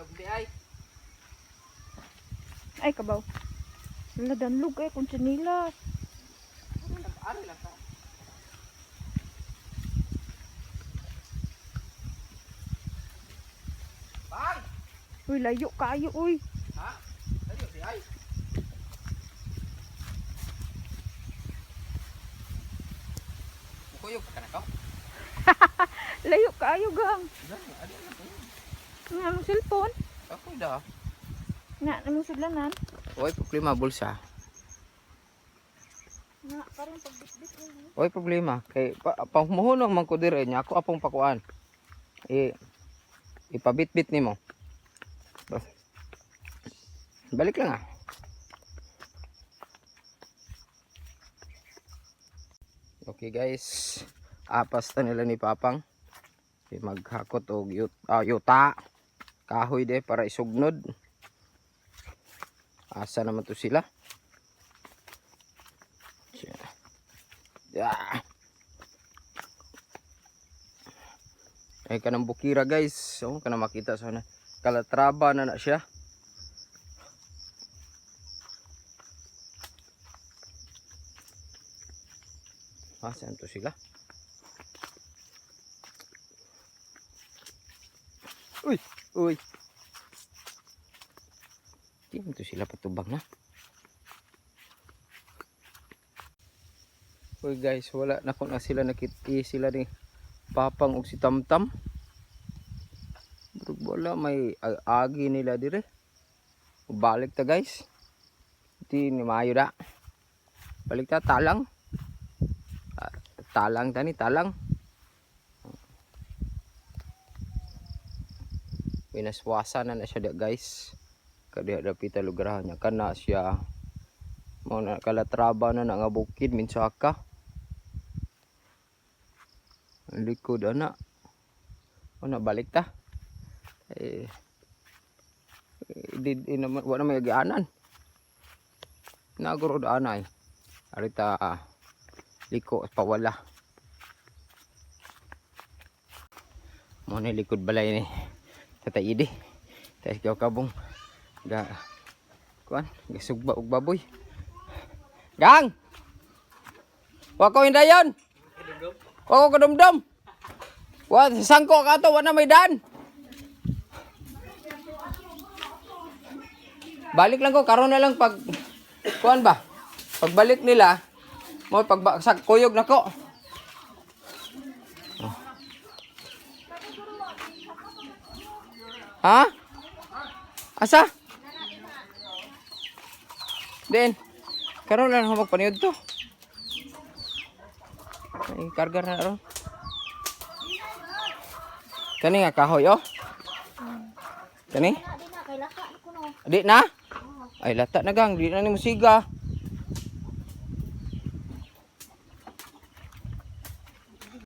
Dog di ay. Ay, kabaw. Wala danlog eh, kung sinilas. Nag-ari lang ka. Bye! Uy, layo kayo, uy. Ha? Tayo di ay. Mukuyog ka na to? Layo kayo, gang. Gani, adi na to. Nga mong cellphone. Ako da. Nga, namong sudlanan. Oy, problema bulsa. Nga, parang pagbitbit mo. Oy, problema. Kay pa, pangmuhunong man ko dire niya ako apong pakuan. I ipabitbit nimo. Bas. Balik lang ah. Okay guys, apas ta nila ni Papang. Maghakot og yut, ah, yuta. Kahoy de para isugnod. Asa naman to sila? Yeah. Ay kanang bukira guys. So, kana makita sa na. Kalatraba na na siya. Ah, saan to sila? Uy, uy. Di mo to sila patubag na. Uy guys, wala na ko na sila nakiti sila ni Papang og si Tamtam. Bro, wala may ag- agi nila dire. Balik ta guys. Di ni maayo da. Balik ta talang. Ah, talang tani talang. Pinaswasa na na siya da guys. Kadi ada pita lugrahan niya kana siya. Mo na kalatraba na na nga bukid minsaka. Likod ana. Ano balik ta? Eh di, di naman wala may agianan. Naguro anay. Arita ah, liko pawala. Mo ni likod balay ni Tatay Idi. Tay ikaw kabong ga kuan gasugba og baboy. Gang! Wa ko hindayon. Wa ko kadumdum. Wa sangko ka to wa na may daan. Balik lang ko karon na lang pag kuan ba? Pagbalik nila mo pag kuyog nako. Ha? Asa? Den. Karon lang ako magpaniod to. Ay, karga na ron. Kani nga kahoy oh. Kani? Di na? Ay lata na gang, di na ni musiga.